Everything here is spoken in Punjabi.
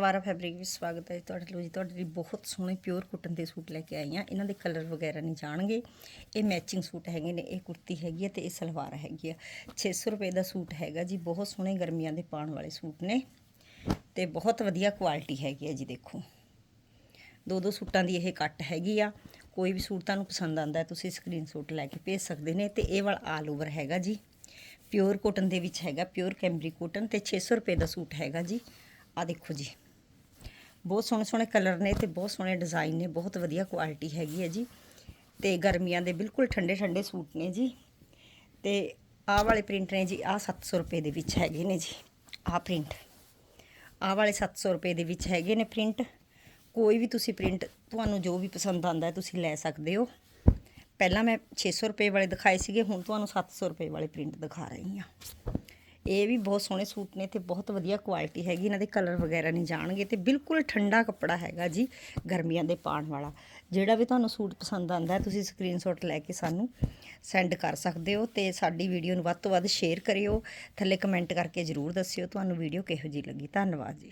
ਵਾਰਾ ਫੈਬਰਿਕ ਵਿੱਚ ਸਵਾਗਤ ਹੈ ਜੀ ਤੁਹਾਡੇ ਲਈ ਜੀ। ਤੁਹਾਡੇ ਲਈ ਬਹੁਤ ਸੋਹਣੇ ਪਿਓਰ ਕਾਟਨ ਦੇ ਸੂਟ ਲੈ ਕੇ ਆਈ ਹਾਂ। ਇਹਨਾਂ ਦੇ ਕਲਰ ਵਗੈਰਾ ਨਹੀਂ ਜਾਣਗੇ। ਇਹ ਮੈਚਿੰਗ ਸੂਟ ਹੈਗੇ ਨੇ, ਇਹ ਕੁੜਤੀ ਹੈਗੀ ਹੈ ਤੇ ਇਹ ਸਲਵਾਰ ਹੈਗੀ ਆ। 600 ਰੁਪਏ ਦਾ ਸੂਟ ਹੈਗਾ ਜੀ। ਬਹੁਤ ਸੋਹਣੇ ਗਰਮੀਆਂ ਦੇ ਪਾਉਣ ਵਾਲੇ ਸੂਟ ਨੇ ਤੇ ਬਹੁਤ ਵਧੀਆ ਕੁਆਲਿਟੀ ਹੈਗੀ ਹੈ ਜੀ, ਦੇਖੋ। ਦੋ ਦੋ ਸੂਟਾਂ ਦੀ ਇਹ ਕੱਟ ਹੈਗੀ ਆ। ਕੋਈ ਵੀ ਸੂਟ ਤੁਹਾਨੂੰ ਪਸੰਦ ਆਂਦਾ ਹੈ, ਤੁਸੀਂ ਸਕਰੀਨਸ਼ਾਟ ਲੈ ਕੇ ਭੇਜ ਸਕਦੇ ਨੇ ਤੇ ਇਹ ਵਾਲਾ ਆਲ ਓਵਰ ਹੈਗਾ ਜੀ। ਪਿਓਰ ਕਾਟਨ ਦੇ ਵਿੱਚ ਹੈਗਾ ਪਿਓਰ ਕੈਂਬਰੀ ਕਾਟਨ ਤੇ 600 ਰੁਪਏ ਦਾ ਸੂਟ ਹੈਗਾ ਜੀ। ਆ ਦੇਖੋ ਜੀ। ਬਹੁਤ ਸੋਹਣੇ ਸੋਹਣੇ ਕਲਰ ਨੇ ਤੇ ਬਹੁਤ ਸੋਹਣੇ ਡਿਜ਼ਾਈਨ ਨੇ, ਬਹੁਤ ਵਧੀਆ ਕੁਆਲਿਟੀ ਹੈਗੀ ਹੈ ਜੀ। ਤੇ ਗਰਮੀਆਂ ਦੇ ਬਿਲਕੁਲ ਠੰਡੇ ਠੰਡੇ ਸੂਟ ਨੇ ਜੀ। ਤੇ ਆਹ ਵਾਲੇ ਪ੍ਰਿੰਟ ਨੇ ਜੀ, ਆਹ 700 ਰੁਪਏ ਦੇ ਵਿੱਚ ਹੈਗੇ ਨੇ ਜੀ, ਆਹ ਪ੍ਰਿੰਟ ਆਹ ਵਾਲੇ 700 ਰੁਪਏ ਦੇ ਵਿੱਚ ਹੈਗੇ ਨੇ ਪ੍ਰਿੰਟ ਕੋਈ ਵੀ ਤੁਸੀਂ ਪ੍ਰਿੰਟ ਤੁਹਾਨੂੰ ਜੋ ਵੀ ਪਸੰਦ ਆਂਦਾ ਹੈ, ਤੁਸੀਂ ਲੈ ਸਕਦੇ ਹੋ। ਪਹਿਲਾਂ ਮੈਂ 600 ਰੁਪਏ ਵਾਲੇ ਦਿਖਾਏ ਸੀਗੇ, ਹੁਣ ਤੁਹਾਨੂੰ 700 ਰੁਪਏ ਵਾਲੇ ਪ੍ਰਿੰਟ ਦਿਖਾ ਰਹੀ ਹਾਂ। ਇਹ ਵੀ ਬਹੁਤ ਸੋਹਣੇ ਸੂਟ ਨੇ ਤੇ ਬਹੁਤ ਵਧੀਆ ਕੁਆਲਿਟੀ ਹੈਗੀ, ਇਹਨਾਂ ਦੇ ਕਲਰ ਵਗੈਰਾ ਨਹੀਂ ਜਾਣਗੇ ਤੇ ਬਿਲਕੁਲ ਠੰਡਾ ਕੱਪੜਾ ਹੈਗਾ ਜੀ ਗਰਮੀਆਂ ਦੇ ਪਾਉਣ ਵਾਲਾ। ਜਿਹੜਾ ਵੀ ਤੁਹਾਨੂੰ ਸੂਟ ਪਸੰਦ ਆਂਦਾ ਤੁਸੀਂ ਸਕਰੀਨਸ਼ਾਟ ਲੈ ਕੇ ਸਾਨੂੰ ਸੈਂਡ ਕਰ ਸਕਦੇ ਹੋ ਤੇ ਸਾਡੀ ਵੀਡੀਓ ਨੂੰ ਵੱਧ ਤੋਂ ਵੱਧ ਸ਼ੇਅਰ ਕਰਿਓ, ਥੱਲੇ ਕਮੈਂਟ ਕਰਕੇ ਜਰੂਰ ਦੱਸਿਓ, ਤੁਹਾਨੂੰ ਵੀਡੀਓ ਕਿਹੋ ਜਿਹੀ ਲੱਗੀ। ਧੰਨਵਾਦ ਜੀ।